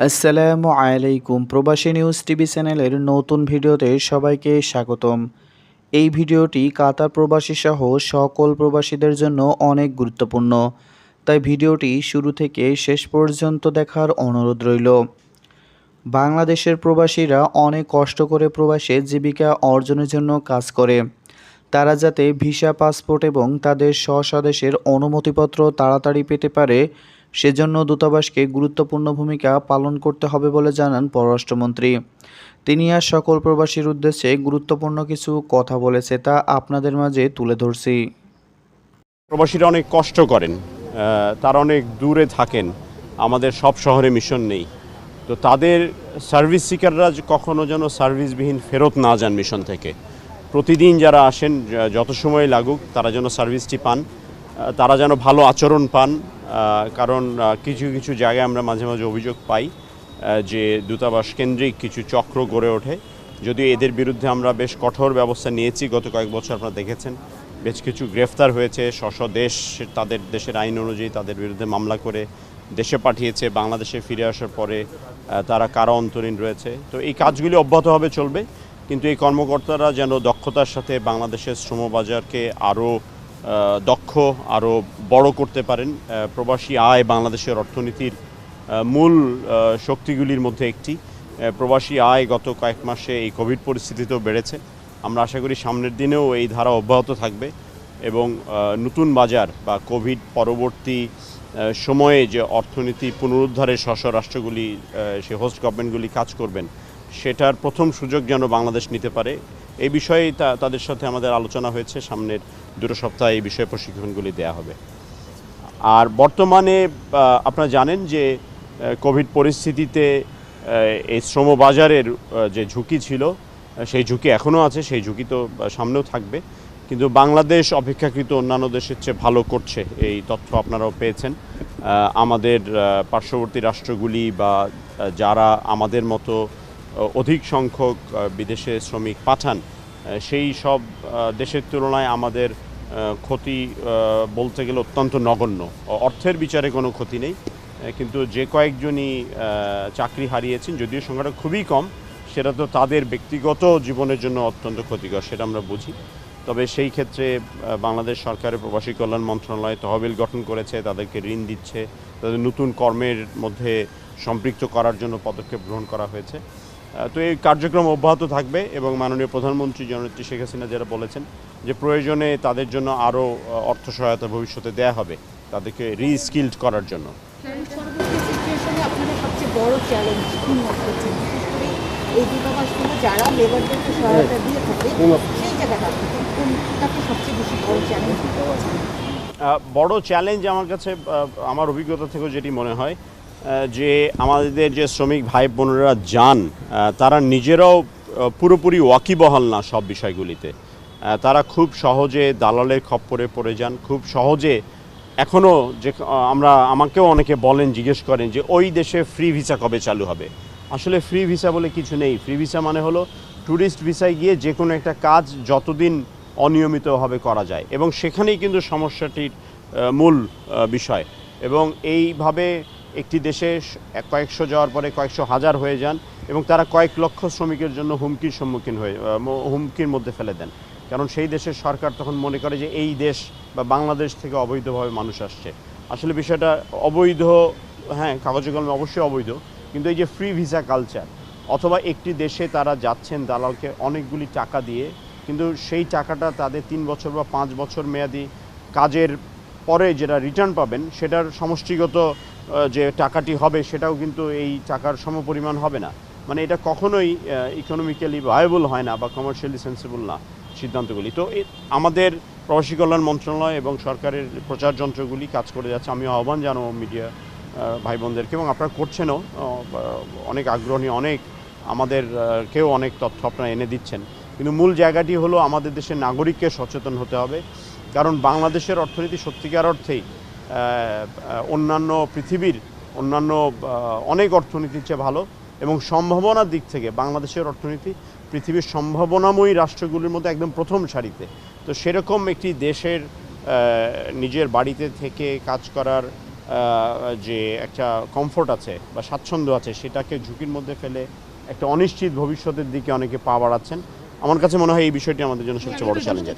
আসসালামু আলাইকুম। প্রবাসী নিউজ টিভি চ্যানেলের নতুন ভিডিওতে সবাইকে স্বাগতম। এই ভিডিওটি কাতার প্রবাসী সহ সকল প্রবাসীদের জন্য অনেক গুরুত্বপূর্ণ। তাই ভিডিওটি শুরু থেকে শেষ পর্যন্ত দেখার অনুরোধ রইল। বাংলাদেশের প্রবাসীরা অনেক কষ্ট করে প্রবাসে জীবিকা অর্জনের জন্য কাজ করে। তারা যাতে ভিসা, পাসপোর্ট এবং তাদের স্বস্বদেশের অনুমতিপত্র তাড়াতাড়ি পেতে পারে সেজন্য দূতাবাসকে গুরুত্বপূর্ণ ভূমিকা পালন করতে হবে বলে জানান পররাষ্ট্রমন্ত্রী। তিনি আর সকল প্রবাসীর উদ্দেশ্যে গুরুত্বপূর্ণ কিছু কথা বলেছে তা আপনাদের মাঝে তুলে ধরছি। প্রবাসীরা অনেক কষ্ট করেন তারা অনেক দূরে থাকেন, আমাদের সব শহরে মিশন নেই। তো তাদের সার্ভিস সিকাররা কখনো যেন সার্ভিসবিহীন ফেরত না যান মিশন থেকে। প্রতিদিন যারা আসেন যত সময় লাগুক, তারা যেন সার্ভিসটি পান। তারা যেন ভালো আচরণ পান কারণ কিছু কিছু জায়গায় আমরা মাঝে মাঝে অভিযোগ পাই যে দূতাবাস কেন্দ্রিক কিছু চক্র গড়ে ওঠে। যদিও এদের বিরুদ্ধে আমরা বেশ কঠোর ব্যবস্থা নিয়েছি, গত কয়েক বছর আপনারা দেখেছেন। বেশ কিছু গ্রেফতার হয়েছে স্ব স্ব দেশ, তাদের দেশের আইন অনুযায়ী তাদের বিরুদ্ধে মামলা করে দেশে পাঠিয়েছে, বাংলাদেশে ফিরে আসার পরে তারা কারা অন্তরীণ রয়েছে। তো এই কাজগুলি অব্যাহতভাবে চলবে, কিন্তু এই কর্মকর্তারা যেন দক্ষতার সাথে বাংলাদেশের শ্রমবাজারকে আরও দক্ষ আরও বড় করতে পারেন প্রবাসী আয় বাংলাদেশের অর্থনীতির মূল শক্তিগুলির মধ্যে একটি। প্রবাসী আয় গত কয়েক মাসে এই কোভিড পরিস্থিতিতেও বেড়েছে। আমরা আশা করি সামনের দিনেও এই ধারা অব্যাহত থাকবে এবং নতুন বাজার বা কোভিড পরবর্তী সময়ে যে অর্থনীতি পুনরুদ্ধারের স্ব রাষ্ট্রগুলি সে হোস্ট গভর্নমেন্টগুলি কাজ করবেন, সেটার প্রথম সুযোগ যেন বাংলাদেশ নিতে পারে। এই বিষয়ে তাদের সাথে আমাদের আলোচনা হয়েছে। সামনের দুটো সপ্তাহে এই বিষয়ে প্রশিক্ষণগুলি দেওয়া হবে। আর বর্তমানে আপনারা জানেন যে কোভিড পরিস্থিতিতে এই শ্রমবাজারের আহ, যে ঝুঁকি ছিল সেই ঝুঁকি এখনও আছে সেই ঝুঁকি তো সামনেও থাকবে। কিন্তু বাংলাদেশ অপেক্ষাকৃত অন্যান্য দেশের চেয়ে ভালো করছে এই তথ্য আপনারাও পেয়েছেন। আমাদের পার্শ্ববর্তী রাষ্ট্রগুলি বা যারা আমাদের মতো অধিক সংখ্যক বিদেশে শ্রমিক পাঠান সেই সব দেশের তুলনায় আমাদের ক্ষতি বলতে গেলে অত্যন্ত নগণ্য। অর্থের বিচারে কোনো ক্ষতি নেই কিন্তু যে কয়েকজনই চাকরি হারিয়েছেন, যদিও সংখ্যাটা খুবই কম, সেটা তো তাদের ব্যক্তিগত জীবনের জন্য অত্যন্ত ক্ষতিকর, সেটা আমরা বুঝি। তবে সেই ক্ষেত্রে বাংলাদেশ সরকারের প্রবাসী কল্যাণ মন্ত্রণালয় তহবিল গঠন করেছে, তাদেরকে ঋণ দিচ্ছে, তাদের নতুন কর্মের মধ্যে সম্পৃক্ত করার জন্য পদক্ষেপ গ্রহণ করা হয়েছে। তো এই কার্যক্রম অব্যাহত থাকবে এবং মাননীয় প্রধানমন্ত্রী জননেত্রী শেখ হাসিনা যারা বলেছেন যে প্রয়োজনে তাদের জন্য আরও অর্থ সহায়তা ভবিষ্যতে দেয়া হবে তাদেরকে রিস্কিল্ড করার জন্য। বড় চ্যালেঞ্জ আমার কাছে আমার অভিজ্ঞতা থেকেও যেটি মনে হয় যে আমাদের যে শ্রমিক ভাই বোনেরা যান তারা নিজেরাও পুরোপুরি ওয়াকিবহাল না সব বিষয়গুলিতে। তারা খুব সহজে দালালের খপ্পরে পড়ে যান, খুব সহজে এখনও যে আমরা, আমাকেও অনেকে বলেন, জিজ্ঞেস করেন যে, ওই দেশে ফ্রি ভিসা কবে চালু হবে? আসলে ফ্রি ভিসা বলে কিছু নেই। ফ্রি ভিসা মানে হলো ট্যুরিস্ট ভিসায় গিয়ে যে কোনো একটা কাজ যতদিন অনিয়মিতভাবে করা যায়। এবং সেখানেই কিন্তু সমস্যাটির মূল বিষয়। এবং এইভাবে একটি দেশে কয়েকশো যাওয়ার পরে কয়েকশো হাজার হয়ে যান এবং তারা কয়েক লক্ষ শ্রমিকের জন্য হুমকির সম্মুখীন হয়ে হুমকির মধ্যে ফেলে দেন। কারণ সেই দেশের সরকার তখন মনে করে যে এই দেশ বা বাংলাদেশ থেকে অবৈধভাবে মানুষ আসছে। আসলে বিষয়টা অবৈধ হ্যাঁ কাগজে কলমে অবশ্যই অবৈধ, কিন্তু এই যে ফ্রি ভিসা কালচার অথবা একটি দেশে তারা যাচ্ছেন দালালকে অনেকগুলি টাকা দিয়ে, কিন্তু সেই টাকাটা তাদের তিন বছর বা পাঁচ বছর মেয়াদি কাজের পরে যেটা রিটার্ন পাবেন, সেটার সমষ্টিগত যে টাকাটি হবে সেটাও কিন্তু এই টাকার সমপরিমাণ হবে না। মানে এটা কখনোই ইকোনমিক্যালি ভায়াবল হয় না বা কমার্শিয়ালি সেন্সিবল না সিদ্ধান্তগুলি। তো আমাদের প্রবাসী কল্যাণ মন্ত্রণালয় এবং সরকারের প্রচার যন্ত্রগুলি কাজ করে যাচ্ছে। আমি আহ্বান জানাব মিডিয়া ভাই বোনদেরকে এবং আপনারা করছেনও অনেক আগ্রহী, অনেক আমাদের কেউ অনেক তথ্য আপনারা এনে দিচ্ছেন। কিন্তু মূল জায়গাটি হলো আমাদের দেশের নাগরিককে সচেতন হতে হবে। কারণ বাংলাদেশের অর্থনীতি সত্যিকার অর্থেই অন্যান্য পৃথিবীর অন্যান্য অনেক অর্থনীতির চেয়ে ভালো এবং সম্ভাবনার দিক থেকে বাংলাদেশের অর্থনীতি পৃথিবীর সম্ভাবনাময়ী রাষ্ট্রগুলির মধ্যে একদম প্রথম সারিতে। তো সেরকম একটি দেশের নিজের বাড়িতে থেকে কাজ করার যে একটা কমফোর্ট আছে বা স্বাচ্ছন্দ্য আছে সেটাকে ঝুঁকির মধ্যে ফেলে একটা অনিশ্চিত ভবিষ্যতের দিকে অনেকে পা বাড়াচ্ছেন। আমার কাছে মনে হয় এই বিষয়টি আমাদের জন্য সবচেয়ে বড় চ্যালেঞ্জ